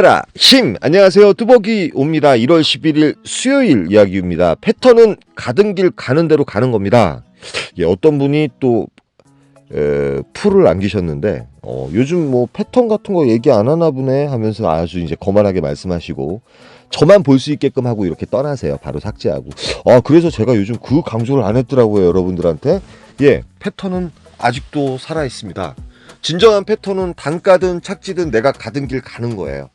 힘내라 힘 안녕하세요. 뚜벅이 옵니다. 1월 11일 수요일 이야기입니다. 패턴은 가던 길 가는 대로 가는 겁니다. 예, 어떤 분이 또 에, 풀을 남기셨는데 어, 요즘 뭐 패턴 같은 거 얘기 안 하나 보네 하면서 아주 이제 거만하게 말씀하시고 저만 볼 수 있게끔 하고 이렇게 떠나세요. 바로 삭제하고. 아 그래서 제가 요즘 그 강조를 안 했더라고요 여러분들한테. 예 패턴은 아직도 살아 있습니다. 진정한 패턴은 단가든 착지든 내가 가던 길 가는 거예요.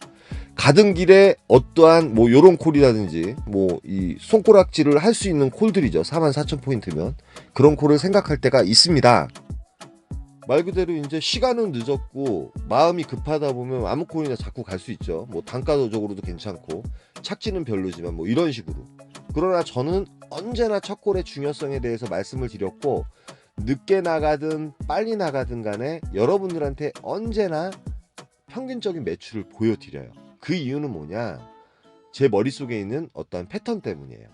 가던 길에 어떠한 뭐 요런 콜이라든지 뭐 이 손가락질을 할 수 있는 콜들이죠. 4만 4천 포인트면 그런 콜을 생각할 때가 있습니다. 말 그대로 이제 시간은 늦었고 마음이 급하다 보면 아무 콜이나 자꾸 갈 수 있죠. 뭐 단가적으로도 괜찮고 착지는 별로지만 뭐 이런 식으로. 그러나 저는 언제나 첫 콜의 중요성에 대해서 말씀을 드렸고 늦게 나가든 빨리 나가든 간에 여러분들한테 언제나 평균적인 매출을 보여드려요. 그 이유는 뭐냐? 제 머릿속에 있는 어떤 패턴 때문이에요.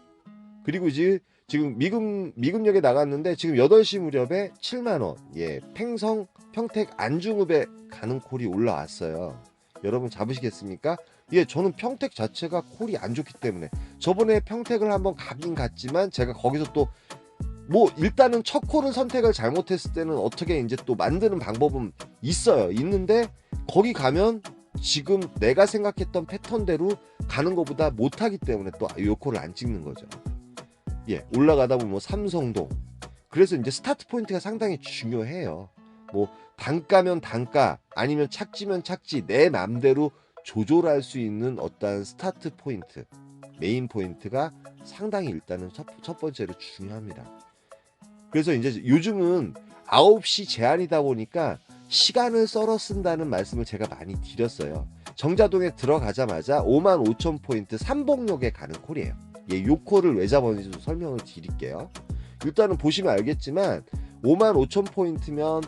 그리고 이제 지금 미금 미금역에 나갔는데 지금 8시 무렵에 7만 원. 예. 팽성 평택 안중읍에 가는 콜이 올라왔어요. 여러분 잡으시겠습니까? 예, 저는 평택 자체가 콜이 안 좋기 때문에 저번에 평택을 한번 가긴 갔지만 제가 거기서 또 뭐 일단은 첫 콜을 선택을 잘못했을 때는 어떻게 이제 또 만드는 방법은 있어요. 있는데 거기 가면 지금 내가 생각했던 패턴대로 가는 것보다 못하기 때문에 또요 콜을 안 찍는 거죠. 예, 올라가다 보면 뭐 삼성동. 그래서 이제 스타트 포인트가 상당히 중요해요. 뭐 단가면 단가 아니면 착지면 착지 내 맘대로 조절할 수 있는 어떠한 스타트 포인트 메인 포인트가 상당히 일단은 첫, 첫 번째로 중요합니다. 그래서 이제 요즘은 9시 제한이다 보니까 시간을 썰어 쓴다는 말씀을 제가 많이 드렸어요. 정자동에 들어가자마자 5만 5천 포인트 삼봉역에 가는 콜이에요. 예, 요 콜을 왜 잡았는지 좀 설명을 드릴게요. 일단은 보시면 알겠지만 5만 5천 포인트면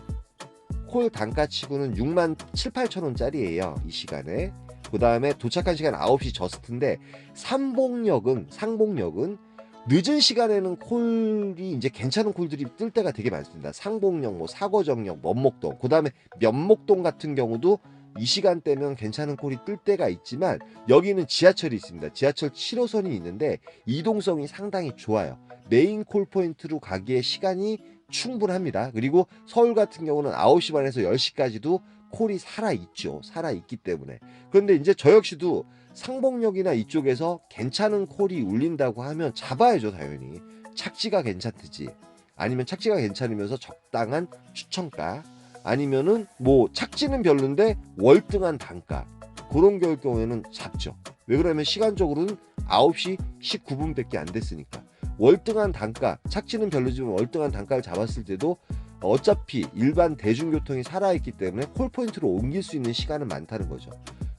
콜 단가 치고는 6만 7, 8천 원짜리예요. 이 시간에. 그 다음에 도착한 시간 9시 저스트인데 삼봉역은 상봉역은 늦은 시간에는 콜이 이제 괜찮은 콜들이 뜰 때가 되게 많습니다. 상봉역, 뭐 사거정역, 면목동, 그 다음에 면목동 같은 경우도 이 시간대면 괜찮은 콜이 뜰 때가 있지만 여기는 지하철이 있습니다. 지하철 7호선이 있는데 이동성이 상당히 좋아요. 메인 콜 포인트로 가기에 시간이 충분합니다. 그리고 서울 같은 경우는 9시 반에서 10시까지도 콜이 살아있죠. 살아있기 때문에. 그런데 이제 저 역시도 상봉역이나 이쪽에서 괜찮은 콜이 울린다고 하면 잡아야죠, 당연히. 착지가 괜찮듯이. 아니면 착지가 괜찮으면서 적당한 추천가. 아니면은 뭐 착지는 별론데 월등한 단가. 그런 경우 경우에는 잡죠. 왜 그러면 시간적으로는 9시 19분 밖에 안 됐으니까. 월등한 단가, 착지는 별로지만 월등한 단가를 잡았을 때도 어차피 일반 대중교통이 살아있기 때문에 콜포인트로 옮길 수 있는 시간은 많다는 거죠.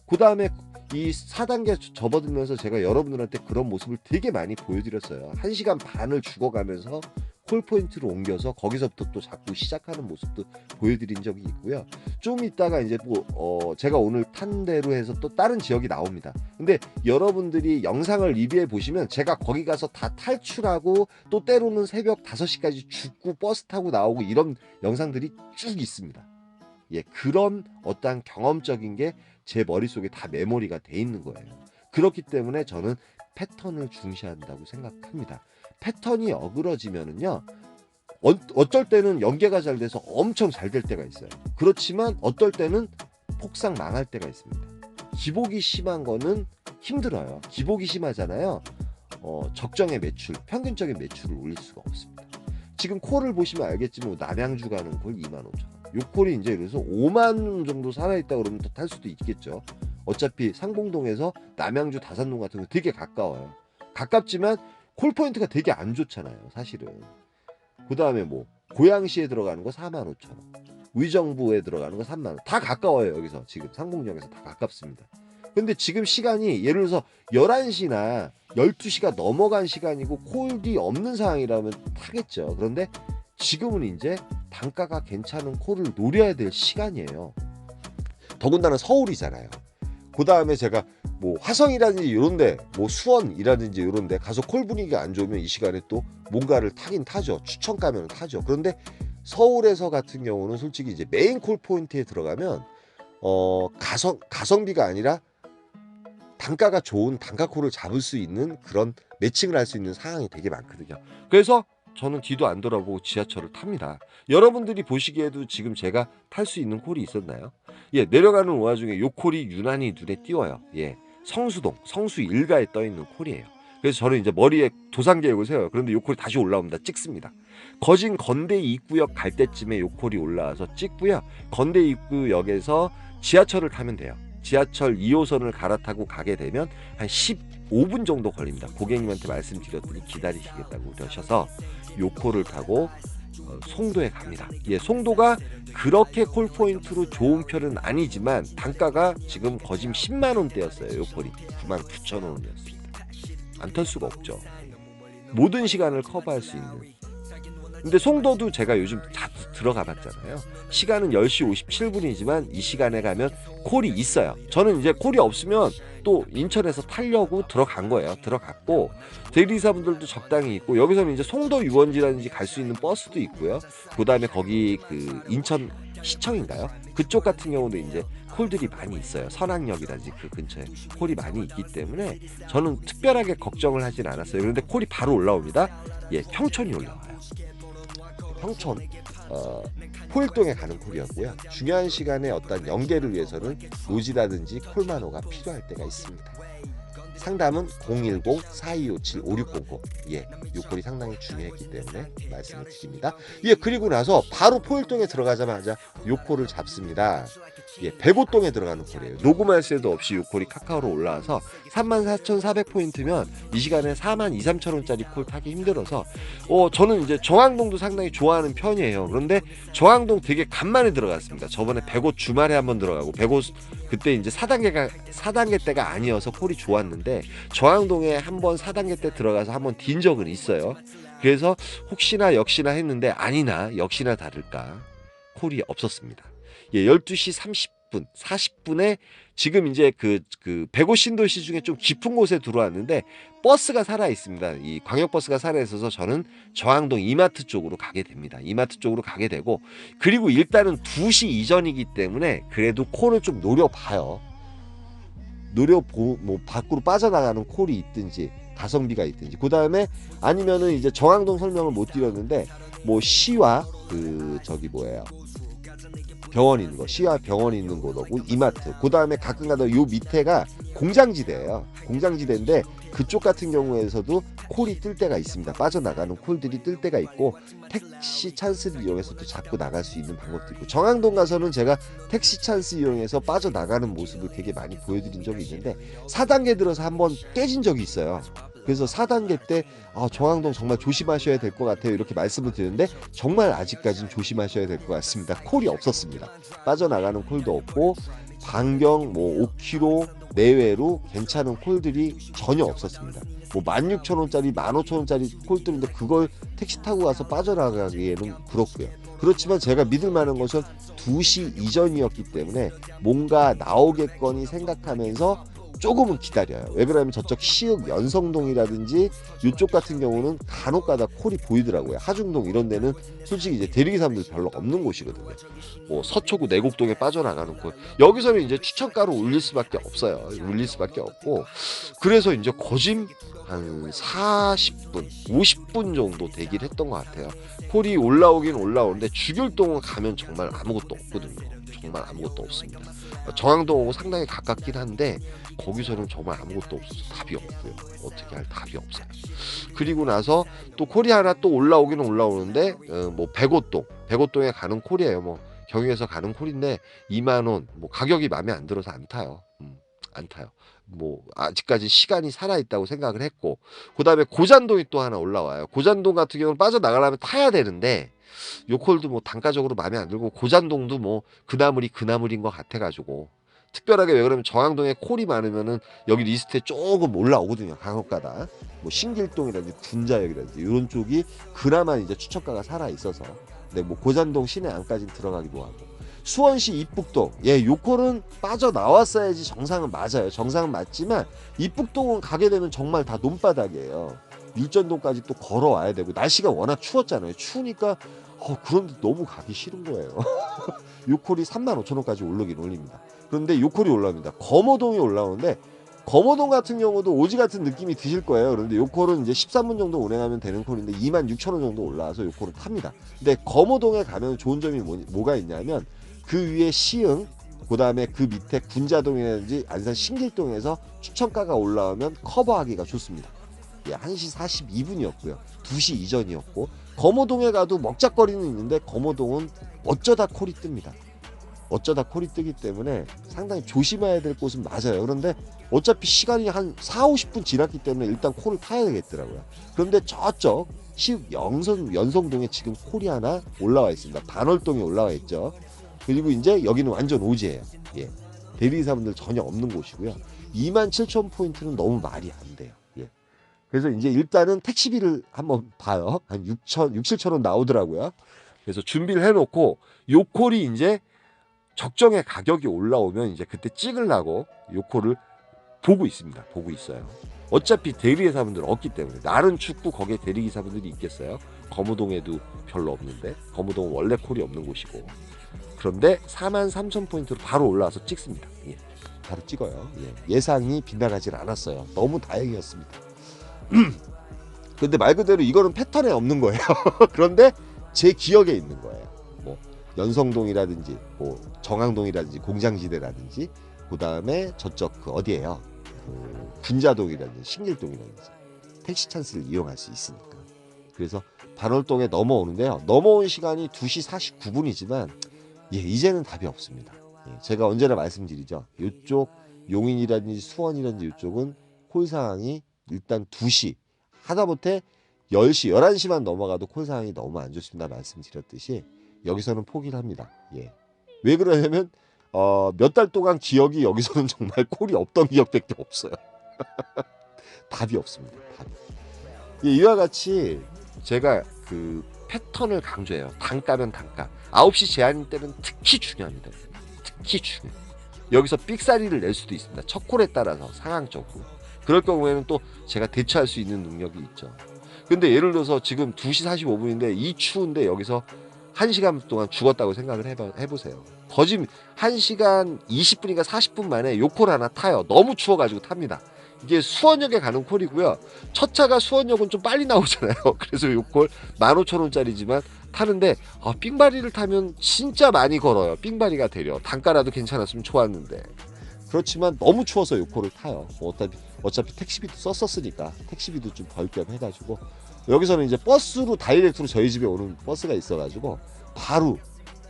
그 다음에 이 4단계 접어들면서 제가 여러분들한테 그런 모습을 되게 많이 보여드렸어요. 1시간 반을 죽어가면서 콜포인트로 옮겨서 거기서부터 또 자꾸 시작하는 모습도 보여드린 적이 있고요. 좀 이따가 이제 또, 어, 제가 오늘 탄 대로 해서 또 다른 지역이 나옵니다. 근데 여러분들이 영상을 리뷰해 보시면 제가 거기 가서 다 탈출하고 또 때로는 새벽 5시까지 죽고 버스 타고 나오고 이런 영상들이 쭉 있습니다. 예, 그런 어떠한 경험적인 게 제 머릿속에 다 메모리가 돼 있는 거예요. 그렇기 때문에 저는 패턴을 중시한다고 생각합니다. 패턴이 어그러지면은요, 어, 어쩔 때는 연계가 잘 돼서 엄청 잘 될 때가 있어요. 그렇지만 어떨 때는 폭삭 망할 때가 있습니다. 기복이 심한 거는 힘들어요. 기복이 심하잖아요. 어, 적정의 매출, 평균적인 매출을 올릴 수가 없습니다. 지금 콜을 보시면 알겠지만 남양주 가는 콜 2만 5천 원. 요 콜이 이제 그래서 5만 원 정도 살아있다 그러면 더탈 수도 있겠죠. 어차피 상봉동에서 남양주 다산동 같은 거 되게 가까워요. 가깝지만 콜 포인트가 되게 안 좋잖아요. 사실은. 그 다음에 뭐 고양시에 들어가는 거 4만 5천 원. 의정부에 들어가는 거 3만 원. 다 가까워요. 여기서 지금 상봉역에서 다 가깝습니다. 근데 지금 시간이 예를 들어서 11시나 12시가 넘어간 시간이고 콜이 없는 상황이라면 타겠죠. 그런데 지금은 이제 단가가 괜찮은 콜을 노려야 될 시간이에요. 더군다나 서울이잖아요. 그 다음에 제가 뭐 화성이라든지 이런데 뭐 수원이라든지 이런데 가서 콜 분위기가 안 좋으면 이 시간에 또 뭔가를 타긴 타죠. 추천 가면 타죠. 그런데 서울에서 같은 경우는 솔직히 이제 메인 콜 포인트에 들어가면 어 가성 가성비가 아니라 단가가 좋은 단가 콜을 잡을 수 있는 그런 매칭을 할 수 있는 상황이 되게 많거든요. 그래서 저는 뒤도 안 돌아보고 지하철을 탑니다. 여러분들이 보시기에도 지금 제가 탈 수 있는 콜이 있었나요? 예, 내려가는 와중에 요 콜이 유난히 눈에 띄어요. 예, 성수동, 성수 일가에 떠 있는 콜이에요. 그래서 저는 이제 머리에 도상 계획을 세워요. 그런데 요 콜이 다시 올라옵니다. 찍습니다. 거진 건대 입구역 갈 때쯤에 요 콜이 올라와서 찍고요. 건대 입구역에서 지하철을 타면 돼요. 지하철 2호선을 갈아타고 가게 되면 한 15분 정도 걸립니다. 고객님한테 말씀드렸더니 기다리시겠다고 그러셔서 요 콜을 타고 어, 송도에 갑니다. 예, 송도가 그렇게 콜 포인트로 좋은 편은 아니지만 단가가 지금 거진 10만 원대였어요. 요 콜이 9만 9천 원이었습니다. 안 탈 수가 없죠. 모든 시간을 커버할 수 있는. 근데 송도도 제가 요즘 다 들어가 봤잖아요. 시간은 10시 57분이지만 이 시간에 가면 콜이 있어요. 저는 이제 콜이 없으면 또 인천에서 타려고 들어간 거예요. 들어갔고 대리사분들도 적당히 있고 여기서는 이제 송도 유원지라든지 갈 수 있는 버스도 있고요. 그다음에 거기 그 인천 시청인가요? 그쪽 같은 경우도 이제 콜들이 많이 있어요. 선악역이라든지 그 근처에 콜이 많이 있기 때문에 저는 특별하게 걱정을 하진 않았어요. 그런데 콜이 바로 올라옵니다. 예, 평촌이 올라와요. 평촌 어, 포일동에 가는 콜이었고요. 중요한 시간에 어떤 연계를 위해서는 노지라든지 콜만호가 필요할 때가 있습니다. 상담은 010-4257-5600. 예, 요 콜이 상당히 중요했기 때문에 말씀을 드립니다. 예, 그리고 나서 바로 포일동에 들어가자마자 요 콜을 잡습니다. 예, 백오동에 들어가는 콜이에요. 녹음할 새도 없이 요 콜이 카카오로 올라와서 34,400포인트면 이 시간에 4만 2, 3천 원짜리 콜 타기 힘들어서 어, 저는 이제 정항동도 상당히 좋아하는 편이에요. 그런데 정항동 되게 간만에 들어갔습니다. 저번에 105 주말에 한번 들어가고 105 그때 이제 4단계가 4단계 때가 아니어서 콜이 좋았는데 저항동에 한번 4단계 때 들어가서 한번 딘 적은 있어요. 그래서 혹시나 역시나 했는데 아니나 역시나 다를까 콜이 없었습니다. 예, 12시 30분, 40분에 지금 이제 그, 그, 105 신도시 중에 좀 깊은 곳에 들어왔는데 버스가 살아 있습니다. 이 광역버스가 살아 있어서 저는 저항동 이마트 쪽으로 가게 됩니다. 이마트 쪽으로 가게 되고 그리고 일단은 2시 이전이기 때문에 그래도 콜을 좀 노려봐요. 노려보, 뭐, 밖으로 빠져나가는 콜이 있든지 가성비가 있든지 그 다음에 아니면은 이제 정항동 설명을 못 드렸는데 뭐 시와 그 저기 뭐예요 병원 있는 거 시와 병원 있는 곳하고 이마트 그 다음에 가끔가다 요 밑에가 공장지대예요. 공장지대인데 그쪽 같은 경우에서도 콜이 뜰 때가 있습니다. 빠져나가는 콜들이 뜰 때가 있고 택시 찬스를 이용해서 또 잡고 나갈 수 있는 방법도 있고 정항동 가서는 제가 택시 찬스 이용해서 빠져나가는 모습을 되게 많이 보여드린 적이 있는데 4단계 들어서 한번 깨진 적이 있어요 그래서 4단계 때 아, 정항동 정말 조심하셔야 될 것 같아요. 이렇게 말씀을 드렸는데 정말 아직까지는 조심하셔야 될 것 같습니다. 콜이 없었습니다. 빠져나가는 콜도 없고 반경 뭐 5km 내외로 괜찮은 콜들이 전혀 없었습니다. 뭐 16,000원짜리, 15,000원짜리 콜들인데 그걸 택시 타고 가서 빠져나가기에는 그렇고요. 그렇지만 제가 믿을 만한 것은 2시 이전이었기 때문에 뭔가 나오겠거니 생각하면서 조금은 기다려요. 왜 그러냐면 저쪽 시흥 연성동이라든지 이쪽 같은 경우는 간혹가다 콜이 보이더라고요. 하중동 이런 데는 솔직히 이제 대리기사분들 별로 없는 곳이거든요. 뭐 서초구 내곡동에 빠져나가는 콜 여기서는 이제 추천가로 올릴 수밖에 없어요. 올릴 수밖에 없고 그래서 이제 거짐 한 40분, 50분 정도 대기를 했던 것 같아요. 콜이 올라오긴 올라오는데 주결동은 가면 정말 아무것도 없거든요. 정말 아무것도 없습니다. 정항동하고 상당히 가깝긴 한데 거기서는 정말 아무것도 없어서 답이 없고요. 어떻게 할 답이 없어요. 그리고 나서 또 하나 또 올라오기는 올라오는데 어, 뭐 백오동, 백오동에 가는 콜이에요. 뭐 경유해서 가는 콜인데 2만 원, 뭐 가격이 마음에 안 들어서 안 타요. 음, 안 타요. 뭐 아직까지 시간이 살아 있다고 생각을 했고 그다음에 고잔동이 또 하나 올라와요. 고잔동 같은 경우는 빠져나가려면 타야 되는데 요콜도 뭐 단가적으로 마음에 안 들고 고잔동도 뭐 그나물이 그나물인 것 같아가지고. 특별하게 왜 그러면 정항동에 콜이 많으면은 여기 리스트에 조금 올라오거든요 간혹가다. 뭐 신길동이라든지 군자역이라든지 이런 쪽이 그나마 이제 추천가가 살아 있어서. 근데 뭐 고잔동 시내 안까지 들어가기도 하고. 수원시 입북동. 예 요콜은 빠져나왔어야지 정상은 맞아요. 정상은 맞지만 입북동은 가게 되면 정말 다 논바닥이에요 일전동까지 또 걸어와야 되고 날씨가 워낙 추웠잖아요 추우니까 어, 그런데 너무 가기 싫은 거예요 요콜이 3만 5천 원까지 오르긴 올립니다 그런데 요콜이 올라옵니다 검호동이 올라오는데 검호동 같은 경우도 오지 같은 느낌이 드실 거예요. 그런데 요 콜은 이제 13분 정도 운행하면 되는 콜인데 2만 6천 원 정도 올라와서 요 콜을 탑니다. 근데 검호동에 가면 좋은 점이 뭐, 뭐가 있냐면 그 위에 시흥 그 다음에 그 밑에 군자동이라든지 안산 신길동에서 추천가가 올라오면 커버하기가 좋습니다. 예, 1시 42분이었고요. 2시 이전이었고 검호동에 가도 먹작거리는 있는데 검호동은 어쩌다 콜이 뜹니다. 어쩌다 콜이 뜨기 때문에 상당히 조심해야 될 곳은 맞아요. 그런데 어차피 시간이 한 4, 50분 지났기 때문에 일단 콜을 타야 되겠더라고요. 그런데 저쪽 시읍 영성, 연성동에 지금 콜이 하나 올라와 있습니다. 반월동에 올라와 있죠. 그리고 이제 여기는 완전 오지예요. 예. 대리기사분들 전혀 없는 곳이고요. 2만 7천 포인트는 너무 말이 안 돼요. 예. 그래서 이제 일단은 택시비를 한번 봐요. 한 6천, 6, 7천 원 나오더라고요. 그래서 준비를 해놓고 요 콜이 이제 적정의 가격이 올라오면 이제 그때 찍으려고 요 콜을 보고 있습니다. 보고 있어요. 어차피 대리기사분들 없기 때문에 나른 축구 거기에 대리기사분들이 있겠어요. 거무동에도 별로 없는데 거무동은 원래 콜이 없는 곳이고 그런데 4만 3천 포인트로 바로 올라와서 찍습니다. 예. 바로 찍어요. 예. 예상이 빗나가질 않았어요. 너무 다행이었습니다. 근데 말 그대로 이거는 패턴에 없는 거예요. 그런데 제 기억에 있는 거예요. 뭐 연성동이라든지 뭐 정항동이라든지 공장지대라든지 그 다음에 저쪽 그 어디예요? 그 군자동이라든지 신길동이라든지 택시 찬스를 이용할 수 있으니까. 그래서 반월동에 넘어오는데요. 넘어온 시간이 2시 49분이지만 예, 이제는 답이 없습니다. 예, 제가 언제나 말씀드리죠. 이쪽 용인이라든지 수원이라든지 이쪽은 콜 상황이 일단 2시 하다못해 10시, 11시만 넘어가도 콜 상황이 너무 안 좋습니다. 말씀드렸듯이 여기서는 포기를 합니다. 예. 왜 그러냐면 어, 몇 달 동안 기억이 여기서는 정말 콜이 없던 기억밖에 없어요. 답이 없습니다. 답이. 예, 이와 같이 제가 그 패턴을 강조해요. 단가면 단가. 9시 제한일 때는 특히 중요합니다. 특히 중요해요. 여기서 삑사리를 낼 수도 있습니다. 첫 콜에 따라서 상황적으로. 그럴 경우에는 또 제가 대처할 수 있는 능력이 있죠. 근데 예를 들어서 지금 2시 45분인데 이 추운데 여기서 1시간 동안 죽었다고 생각을 해봐, 해보세요. 거짓 1시간 20분인가 40분 만에 요콜 하나 타요. 너무 추워가지고 탑니다. 이게 수원역에 가는 콜이고요. 첫 차가 수원역은 좀 빨리 나오잖아요. 그래서 요콜 15,000원짜리지만 타는데 아, 삥바리를 타면 진짜 많이 걸어요. 삥바리가 되려. 단가라도 괜찮았으면 좋았는데. 그렇지만 너무 추워서 요콜을 타요. 뭐 어차피 어차피 택시비도 썼었으니까 택시비도 좀 벌 겸 해가지고 여기서는 이제 버스로 다이렉트로 저희 집에 오는 버스가 있어가지고 바로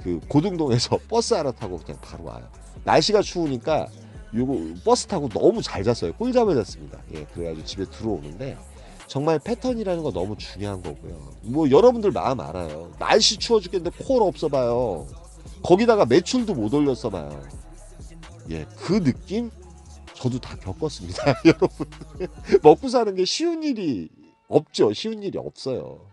그 고등동에서 버스 하나 타고 그냥 바로 와요. 날씨가 추우니까 요거 버스 타고 너무 잘 잤어요. 꿀잠을 잤습니다. 예, 그래가지고 집에 들어오는데 정말 패턴이라는 거 너무 중요한 거고요. 뭐 여러분들 마음 알아요. 날씨 추워 죽겠는데 콜 없어 봐요. 거기다가 매출도 못 올렸어 봐요. 예, 그 느낌 저도 다 겪었습니다. 여러분 먹고 사는 게 쉬운 일이 없죠. 쉬운 일이 없어요.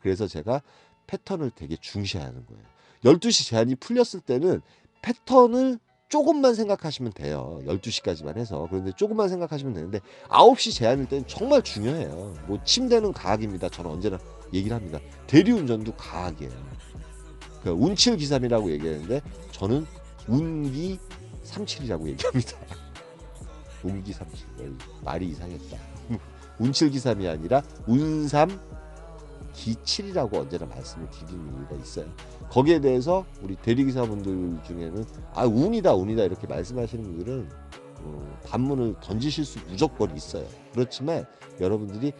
그래서 제가 패턴을 되게 중시하는 거예요. 12시 제한이 풀렸을 때는 패턴을 조금만 생각하시면 돼요. 12시까지만 해서. 그런데 조금만 생각하시면 되는데 9시 제한일 때는 정말 중요해요. 뭐 침대는 가학입니다. 저는 언제나 얘기를 합니다. 대리운전도 가학이에요. 그 운칠 기삼이라고 얘기하는데 저는 운기 37이라고 얘기합니다. 운기 37. 말이 이상했다. 운칠 기삼이 아니라 운삼 기칠이라고 언제나 말씀을 드리는 이유가 있어요. 거기에 대해서 우리 대리기사분들 중에는 아 운이다 운이다 이렇게 말씀하시는 분들은 어, 반문을 던지실 수 무조건 있어요. 그렇지만 여러분들이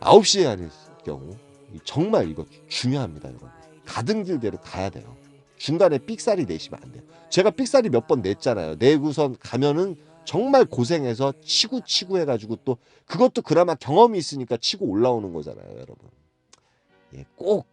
9시에 하는 경우 정말 이거 중요합니다. 여러분. 가던 길대로 가야 돼요. 중간에 삑사리 내시면 안 돼요. 제가 삑사리 몇번 냈잖아요. 내구선 가면은 정말 고생해서 치고 치고 해가지고 또 그것도 그나마 경험이 있으니까 치고 올라오는 거잖아요, 여러분. 예, 꼭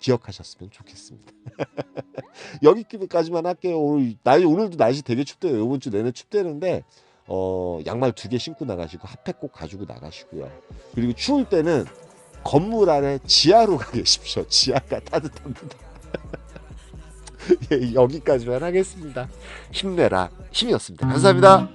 기억하셨으면 좋겠습니다. 여기까지만 할게요. 오늘 날 오늘도 날씨 되게 춥대요. 이번 주 내내 춥대는데 어, 양말 두 개 신고 나가시고 핫팩 꼭 가지고 나가시고요. 그리고 추울 때는 건물 안에 지하로 가 계십시오. 지하가 따뜻합니다. 예, 여기까지만 하겠습니다. 힘내라. 힘이었습니다. 감사합니다.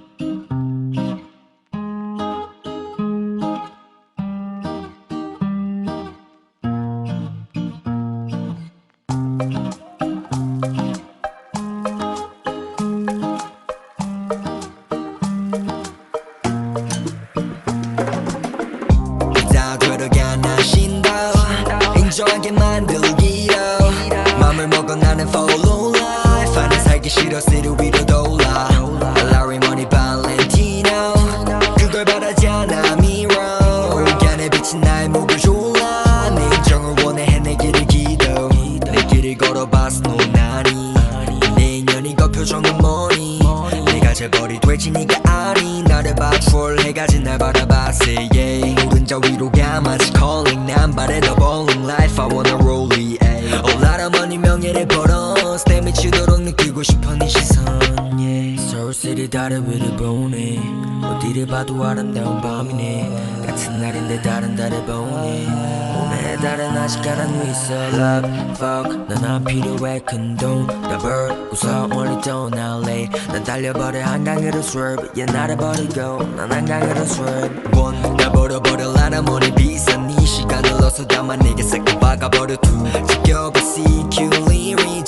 들어가 나 신다 인정하게 만들기로 맘을 먹어 나는 살기 싫어 벌어 스텝 미치도록 느끼고 싶어 네 시선 yeah. 서울시리 다른 위를 보네 어디를 봐도 아름다운 밤이네 같은 날인데 다른 달을 보네 오늘의 달은 아직 위 있어. Love fuck 난안 필요해 큰돈 더블 웃어 멀리 떠날래 난 달려버려 한강으로 swerve. 얘 나를 버리고 난 한강으로 swerve. 원나 버려버려 머리 비싼 네 시간을 넣어서 담아 내게 싹다 박아버려. two 지켜봐 CQ lyrics